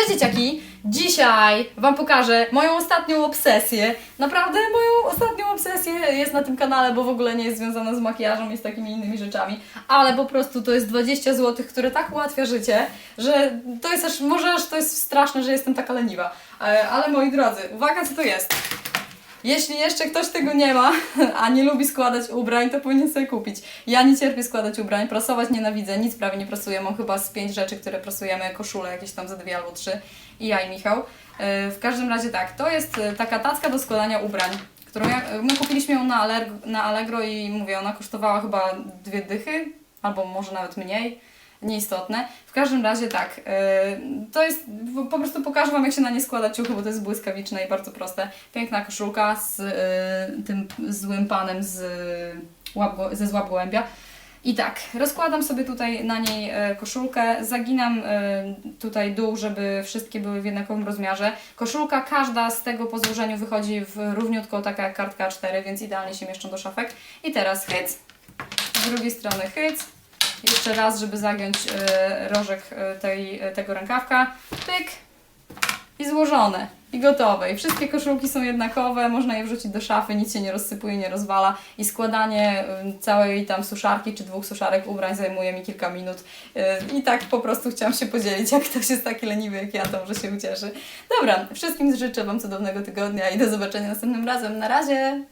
Cześć dzieciaki! Dzisiaj Wam pokażę moją ostatnią obsesję. Naprawdę moją ostatnią obsesję jest na tym kanale, bo w ogóle nie jest związana z makijażem i z takimi innymi rzeczami. Ale po prostu to jest 20 zł, które tak ułatwia życie, że to jest aż, może aż to jest straszne, że jestem taka leniwa. E, Ale moi drodzy, uwaga co to jest. Jeśli jeszcze ktoś tego nie ma, a nie lubi składać ubrań, to powinien sobie kupić. Ja nie cierpię składać ubrań, prasować nienawidzę, nic prawie nie prasuję. Mam chyba z pięć rzeczy, które prasujemy, koszule jakieś tam ze dwie albo trzy. I ja i Michał. Yy, W każdym razie tak, to jest y, taka tacka do składania ubrań, którą ja, my kupiliśmy ją na, Allegro, na Allegro i mówię, ona kosztowała chyba dwie dychy, albo może nawet mniej nieistotne. W każdym razie tak, yy, to jest, po- prostu pokażę Wam jak się na nie składa ciuchy, bo to jest błyskawiczne i bardzo proste. Piękna koszulka z yy, tym złym panem z, ze złap gołębia. I tak, rozkładam sobie tutaj na niej e, koszulkę, zaginam tutaj dół, żeby wszystkie były w jednakowym rozmiarze. Koszulka każda z tego po złożeniu wychodzi w równiutko, taka jak kartka A4, więc idealnie się mieszczą do szafek. I teraz hyc, z drugiej strony hyc, jeszcze raz, żeby zagiąć e, rożek e, tej, e, tego rękawka, pyk i złożone. I gotowe. I wszystkie koszulki są jednakowe, można je wrzucić do szafy, nic się nie rozsypuje, nie rozwala. I składanie y, całej tam suszarki czy dwóch suszarek ubrań zajmuje mi kilka minut. Y, I tak po prostu chciałam się podzielić, jak ktoś jest taki leniwy jak ja, to może się ucieszy. Dobra, wszystkim życzę Wam cudownego tygodnia i do zobaczenia następnym razem. Na razie!